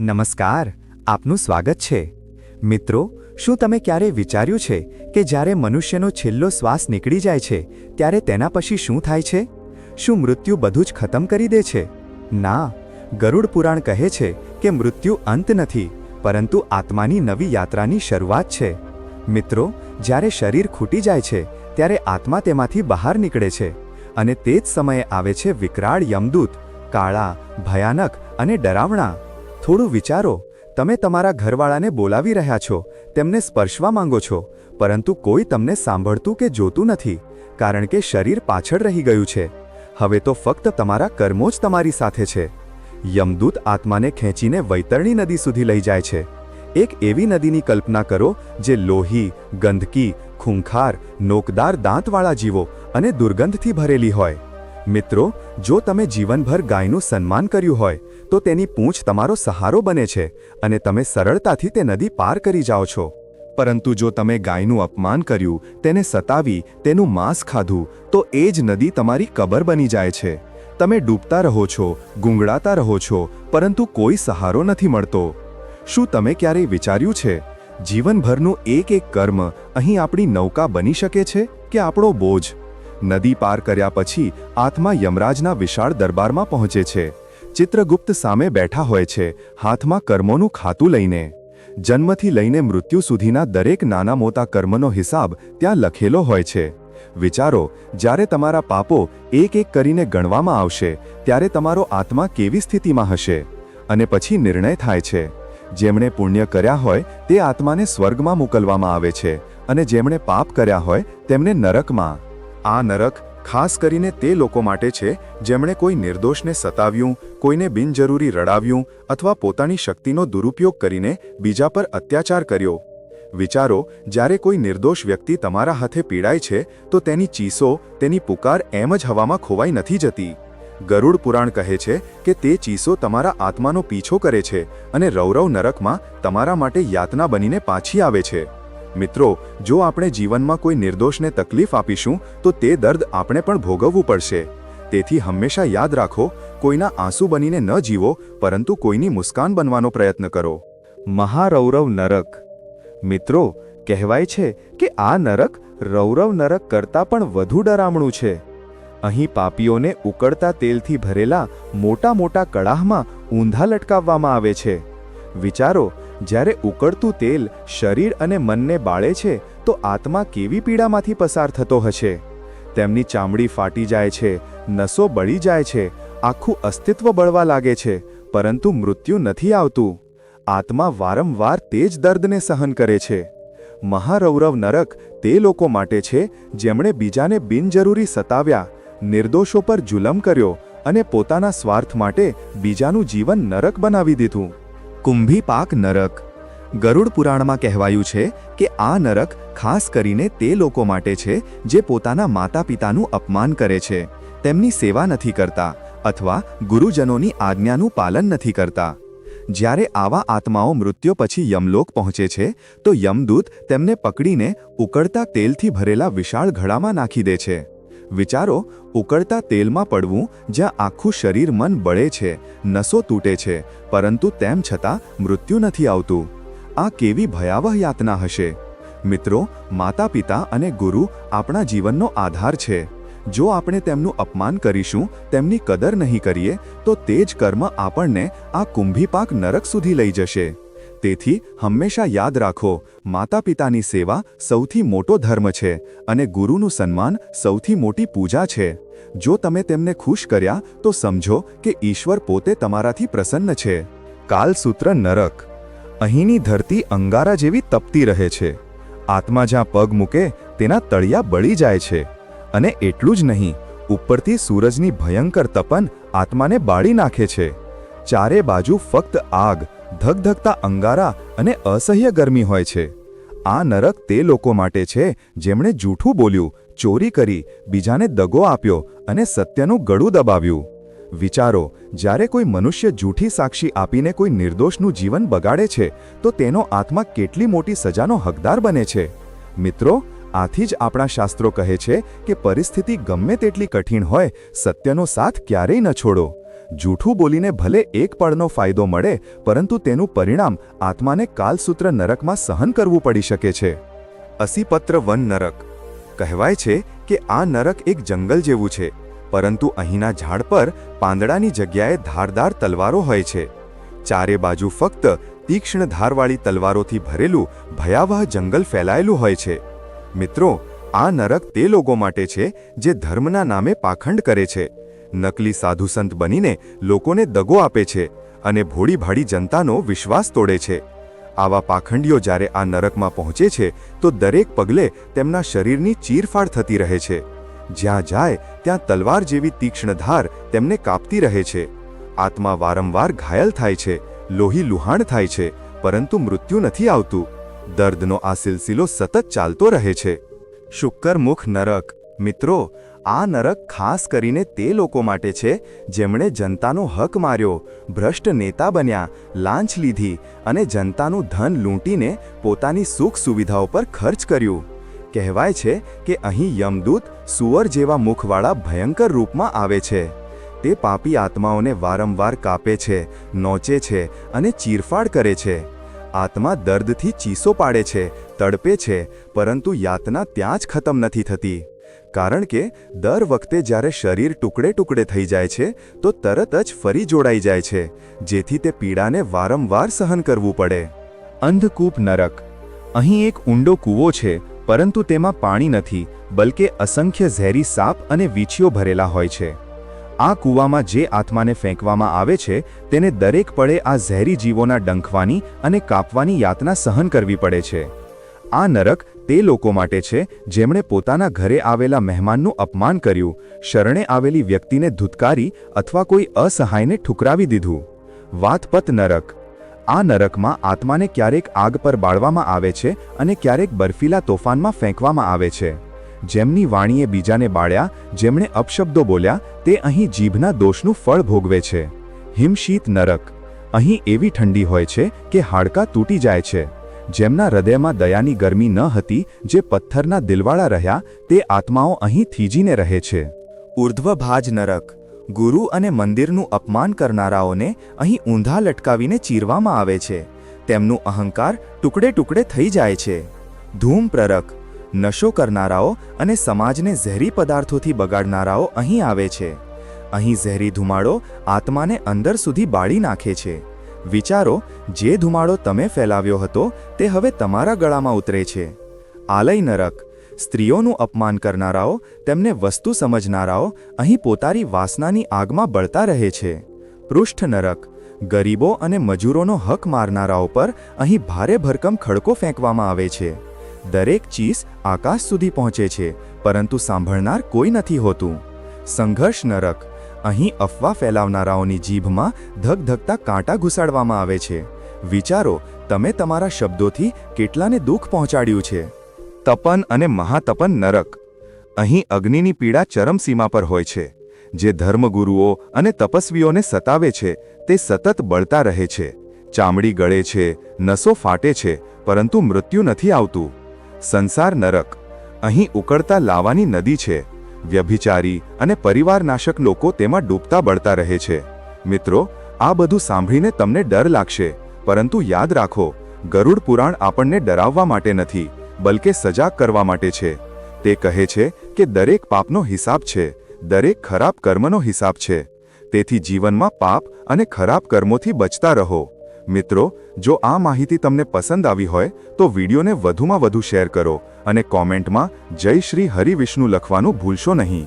નમસ્કાર, આપનું સ્વાગત છે. મિત્રો, શું તમે ક્યારે વિચાર્યું છે કે જ્યારે મનુષ્યનો છેલ્લો શ્વાસ નીકળી જાય છે, ત્યારે તેના પછી શું થાય છે? શું મૃત્યુ બધું જ ખતમ કરી દે છે? ના, ગરુડ પુરાણ કહે છે કે મૃત્યુ અંત નથી, પરંતુ આત્માની નવી યાત્રાની શરૂઆત છે. મિત્રો, જ્યારે શરીર ખૂટી જાય છે, ત્યારે આત્મા તેમાંથી બહાર નીકળે છે અને તે જ સમયે આવે છે વિકરાળ યમદૂત, કાળા, ભયાનક અને ડરાવણા. થોડું વિચારો. તમે તમારા ઘરવાળાને બોલાવી રહ્યા છો, તેમને સ્પર્શવા માંગો છો, પરંતુ કોઈ તમને સાંભળતું કે જોતું નથી, કારણ કે શરીર પાછળ રહી ગયું છે. હવે તો ફક્ત તમારા કર્મો જ તમારી સાથે છે. યમદૂત આત્માને ખેંચીને વૈતરણી નદી સુધી લઈ જાય છે. એક એવી નદીની કલ્પના કરો, જે લોહી, ગંદકી, ખૂંખાર, નોકદાર દાંતવાળા જીવો અને દુર્ગંધથી ભરેલી હોય. મિત્રો, જો તમે જીવનભર ગાયનું સન્માન કર્યું હોય, તો તેની પૂંછ તમારો સહારો બને છે અને તમે સરળતાથી તે નદી પાર કરી જાઓ છો. પરંતુ જો તમે ગાયનું અપમાન કર્યું, તેને સતાવી, તેનું માંસ ખાધું, તો એ જ નદી તમારી કબર બની જાય છે. તમે ડૂબતા રહો છો, ગુંગળાતા રહો છો, પરંતુ કોઈ સહારો નથી મળતો. શું તમે ક્યારેય વિચાર્યું છે, જીવનભરનું એક એક કર્મ અહીં આપણી નૌકા બની શકે છે કે આપણો બોજ? નદી પાર કર્યા પછી આત્મા યમરાજના વિશાળ દરબારમાં પહોંચે છે. ચિત્રગુપ્ત સામે બેઠા હોય છે, હાથમાં કર્મોનું ખાતું લઈને. જન્મથી લઈને મૃત્યુ સુધીના દરેક નાના મોટા કર્મનો હિસાબ ત્યાં લખેલો હોય છે. વિચારો, જ્યારે તમારા પાપો એક એક કરીને ગણવામાં આવશે, ત્યારે તમારો આત્મા કેવી સ્થિતિમાં હશે? અને પછી નિર્ણય થાય છે. જેમણે પુણ્ય કર્યા હોય, તે આત્માને સ્વર્ગમાં મોકલવામાં આવે છે. અને જેમણે પાપ કર્યા હોય, તેમને નરકમાં. આ નરક ખાસ કરીને તે લોકો માટે છે જેમણે કોઈ નિર્દોષને સતાવ્યું, કોઈને બિનજરૂરી રડાવ્યું અથવા પોતાની શક્તિનો દુરુપયોગ કરીને બીજા પર અત્યાચાર કર્યો. વિચારો, જ્યારે કોઈ નિર્દોષ વ્યક્તિ તમારા હાથે પીડાય છે, તો તેની ચીસો, તેની પુકાર એમ જ હવામાં ખોવાઈ નથી જતી. ગરુડ પુરાણ કહે છે કે તે ચીસો તમારા આત્માનો પીછો કરે છે અને રૌરવ નરકમાં તમારા માટે યાતના બનીને પાછી આવે છે. મિત્રો, જો આપણે જીવનમાં કોઈ નિર્દોષને તકલીફ આપીશું, તો તે દર્દ આપણે પણ ભોગવવું પડશે. તેથી હંમેશા યાદ રાખો, કોઈના આંસુ બનીને ન જીવો, પરંતુ કોઈની મુસ્કાન બનવાનો પ્રયત્ન કરો. મહારૌરવ નરક. મિત્રો, કહેવાય છે કે આ નરક રૌરવ નરક કરતાં પણ વધુ ડરામણું છે. અહીં પાપીઓને ઉકળતા તેલથી ભરેલા મોટા મોટા કડાહમાં ઊંધા લટકાવવામાં આવે છે. વિચારો જ્યારે ઉકળતું તેલ શરીર અને મનને બાળે છે, તો આત્મા કેવી પીડામાંથી પસાર થતો હશે? તેમની ચામડી ફાટી જાય છે, નસો બળી જાય છે, આખું અસ્તિત્વ બળવા લાગે છે, પરંતુ મૃત્યુ નથી આવતું. આત્મા વારંવાર તે જ દર્દને સહન કરે છે. મહારૌરવ નરક તે લોકો માટે છે, જેમણે બીજાને બિનજરૂરી સતાવ્યા, નિર્દોષો પર જુલમ કર્યો અને પોતાના સ્વાર્થ માટે બીજાનું જીવન નરક બનાવી દીધું. કુંભીપાક નરક. ગરુડ પુરાણમાં કહેવાયું છે કે આ નરક ખાસ કરીને તે લોકો માટે છે જે પોતાના માતા પિતાનું અપમાન કરે છે. તેમની સેવા નથી કરતા અથવા ગુરુજનોની આજ્ઞાનું પાલન નથી કરતા. જ્યારે આવા આત્માઓ મૃત્યુ પછી યમલોક પહોંચે છે, તો યમદૂત તેમને પકડીને ઉકળતા તેલથી ભરેલા વિશાળ ઘડામાં નાખી દે છે. વિચારો, ઉકળતા તેલમાં પડવું જ્યાં આખું શરીર મન બળે છે, નસો તૂટે છે, પરંતુ તેમ છતાં મૃત્યુ નથી આવતું. આ કેવી ભયાવહ યાતના હશે? મિત્રો માતા પિતા અને ગુરુ આપણા જીવનનો આધાર છે. જો આપણે તેમનું અપમાન કરીશું, તેમની કદર નહીં કરીએ, તો તે જ કર્મ આપણને આ કુંભીપાક નરક સુધી લઈ જશે. તેથી હંમેશા યાદ રાખો માતા પિતાની સેવા સૌથી મોટો ધર્મ છે અને ગુરુનું સન્માન સૌથી મોટી પૂજા છે. જો તમે તેમને ખુશ કર્યા, તો સમજો કે ઈશ્વર પોતે તમારાથી પ્રસન્ન છે. કાલસૂત્ર નરક. અહીંની ધરતી અંગારા જેવી તપતી રહે છે. આત્મા જ્યાં પગ મૂકે, તેના તળિયા બળી જાય છે. અને એટલું જ નહીં, ઉપરથી સૂરજની ભયંકર તપન આત્માને બાળી નાખે છે. ચારે બાજુ ફક્ત આગ ધગધગતા અંગારા અને અસહ્ય ગરમી હોય છે. આ નરક તે લોકો માટે છે જેમણે જૂઠું બોલ્યું, ચોરી કરી, બીજાને દગો આપ્યો અને સત્યનું ગળું દબાવ્યું. વિચારો, જ્યારે કોઈ મનુષ્ય જૂઠી સાક્ષી આપીને કોઈ નિર્દોષનું જીવન બગાડે છે, તો તેનો આત્મા કેટલી મોટી સજાનો હકદાર બને છે. મિત્રો, આથી જ આપણા શાસ્ત્રો કહે છે કે પરિસ્થિતિ ગમે તેટલી કઠિન હોય, સત્યનો સાથ ક્યારેય ન છોડો. જૂઠું બોલીને ભલે એક પળનો ફાયદો મળે, પરંતુ તેનું પરિણામ આત્માને કાલસૂત્ર નરકમાં સહન કરવું પડી શકે છે. અસીપત્ર વન નરક. કહેવાય છે કે આ નરક એક જંગલ જેવું છે, પરંતુ અહીંના ઝાડ પર પાંદડાની જગ્યાએ ધારદાર તલવારો હોય છે. ચારે બાજુ ફક્ત તીક્ષ્ણ ધારવાળી તલવારોથી ભરેલું, ભયાવહ જંગલ ફેલાયેલું હોય છે. મિત્રો, આ નરક તે લોકો માટે છે જે ધર્મના નામે પાખંડ કરે છે. નકલી સાધુસંત બનીને લોકોને દગો આપે છે અને ભોળીભાળી જનતાનો વિશ્વાસ તોડે છે. આવા પાખંડીઓ જ્યારે આ નરકમાં પહોંચે છે, તો દરેક પગલે તેમના શરીરની ચીરફાડ થતી રહે છે. જ્યાં જાય, ત્યાં તલવાર જેવી તીક્ષ્ણ ધાર તેમને કાપતી રહે છે. આત્મા વારંવાર ઘાયલ થાય છે, લોહી લુહાણ થાય છે, પરંતુ મૃત્યુ નથી આવતું. દર્દનો આ સિલસિલો સતત ચાલતો રહે છે. શુક્કરમુખ નરક. મિત્રો આ નરક ખાસ કરીને તે લોકો માટે છે જેમણે જનતાનો હક માર્યો, ભ્રષ્ટ નેતા બન્યા, લાંચ લીધી અને જનતાનું ધન લૂંટીને પોતાની સુખ સુવિધાઓ પર ખર્ચ કર્યું. કહેવાય છે કે અહીં યમદૂત સુવર જેવા મુખવાળા ભયંકર રૂપમાં આવે છે. તે પાપી આત્માઓને વારંવાર કાપે છે, નોચે છે અને ચીરફાડ કરે છે. આત્મા દર્દથી ચીસો પાડે છે, તડપે છે, પરંતુ યાતના ત્યાં જ ખતમ નથી થતી. કારણ કે દર વખતે જ્યારે શરીર ટુકડે ટુકડે થઈ જાય છે, તો તરત જ ફરી જોડાઈ જાય છે, જેથી તે પીડાને વારંવાર સહન કરવું પડે. અંધકૂપ નરક. અહીં એક ઊંડો કૂવો છે, પરંતુ તેમાં પાણી નથી, બલકે અસંખ્ય ઝેરી સાપ અને વીંછીઓ ભરેલા હોય છે. આ કૂવામાં જે આત્માને ફેંકવામાં આવે છે, તેને દરેક પળે આ ઝેરી જીવોના ડંખવાની અને કાપવાની યાતના સહન કરવી પડે છે. આ નરક તે લોકો માટે છે, જેમણે પોતાના ઘરે આવેલા મહેમાનનું અપમાન કર્યું, શરણે આવેલી વ્યક્તિને ધુતકારી અથવા કોઈ અસહાયને ઠુકરાવી દીધું. વાતપત નરક. આ નરકમાં આત્માને ક્યારેક આગ પર બાળવામાં આવે છે અને ક્યારેક બર્ફીલા તોફાનમાં ફેંકવામાં આવે છે. જેમની વાણીએ બીજાને બાળ્યા, જેમણે અપશબ્દો બોલ્યા, તે અહીં જીભના દોષનું ફળ ભોગવે છે. હિમશીત નરક. અહીં એવી ઠંડી હોય છે કે હાડકાં તૂટી જાય છે. જેમના હૃદયમાં દયાની ગરમી ન હતી, જે પથ્થરના દિલવાળા રહ્યા, તે આત્માઓ અહીં થીજીને રહે છે. ઉર્ધ્વભાજ નરક. ગુરુ અને મંદિરનું અપમાન કરનારાઓને અહીં ઊંધા લટકાવીને ચીરવામાં આવે છે. તેમનું અહંકાર ટુકડે ટુકડે થઈ જાય છે. ધૂમ પ્રરક. નશો કરનારાઓ અને સમાજને ઝેરી પદાર્થોથી બગાડનારાઓ અહીં આવે છે. અહીં ઝેરી ધુમાડો આત્માને અંદર સુધી બાળી નાખે છે. વિચારો, જે ધુમાડો તમે ફેલાવ્યો હતો તે હવે તમારા ગળામાં ઉતરે છે. આલય નરક. સ્ત્રીઓનું અપમાન કરનારાઓ, તેમને વસ્તુ સમજનારાઓ અહીં પોતાની વાસનાની આગમાં બળતા રહે છે. પૃષ્ઠ નરક. ગરીબો અને મજૂરોનો હક મારનારાઓ પર અહીં ભારે ભરકમ ખડકો ફેંકવામાં આવે છે. દરેક ચીસ આકાશ સુધી પહોંચે છે, પરંતુ સાંભળનાર કોઈ નથી હોતું. સંઘર્ષ નરક. અહીં અફવા ફેલાવનારાઓની જીભમાં ધગધગતા કાંટા ઘુસાડવામાં આવે છે. વિચારો, તમે તમારા શબ્દોથી કેટલાને દુઃખ પહોંચાડ્યું છે? તપન અને મહાતપન નરક. અહીં અગ્નિની પીડા ચરમસીમા પર હોય છે. જે ધર્મગુરુઓ અને તપસ્વીઓને સતાવે છે, તે સતત બળતા રહે છે. ચામડી ગળે છે, નસો ફાટે છે, પરંતુ મૃત્યુ નથી આવતું. સંસાર નરક. અહીં ઉકળતા લાવાની નદી છે વ્યભિચારી અને પરિવારનાશક લોકો તેમાં ડૂબતા બળતા રહે છે. મિત્રો, આ બધું સાંભળીને તમને ડર લાગશે, પરંતુ યાદ રાખો, ગરુડ પુરાણ આપણને ડરાવવા માટે નથી, બલકે સજાગ કરવા માટે છે. તે કહે છે કે દરેક પાપનો હિસાબ છે, દરેક ખરાબ કર્મનો હિસાબ છે. તેથી જીવનમાં પાપ અને ખરાબ કર્મોથી બચતા રહો. મિત્રો, જો આ માહિતી તમને પસંદ આવી હોય, તો વિડીયોને વધુમાં વધુ શેર કરો અને કોમેન્ટમાં જય શ્રી હરિવિષ્ણુ લખવાનું ભૂલશો નહીં.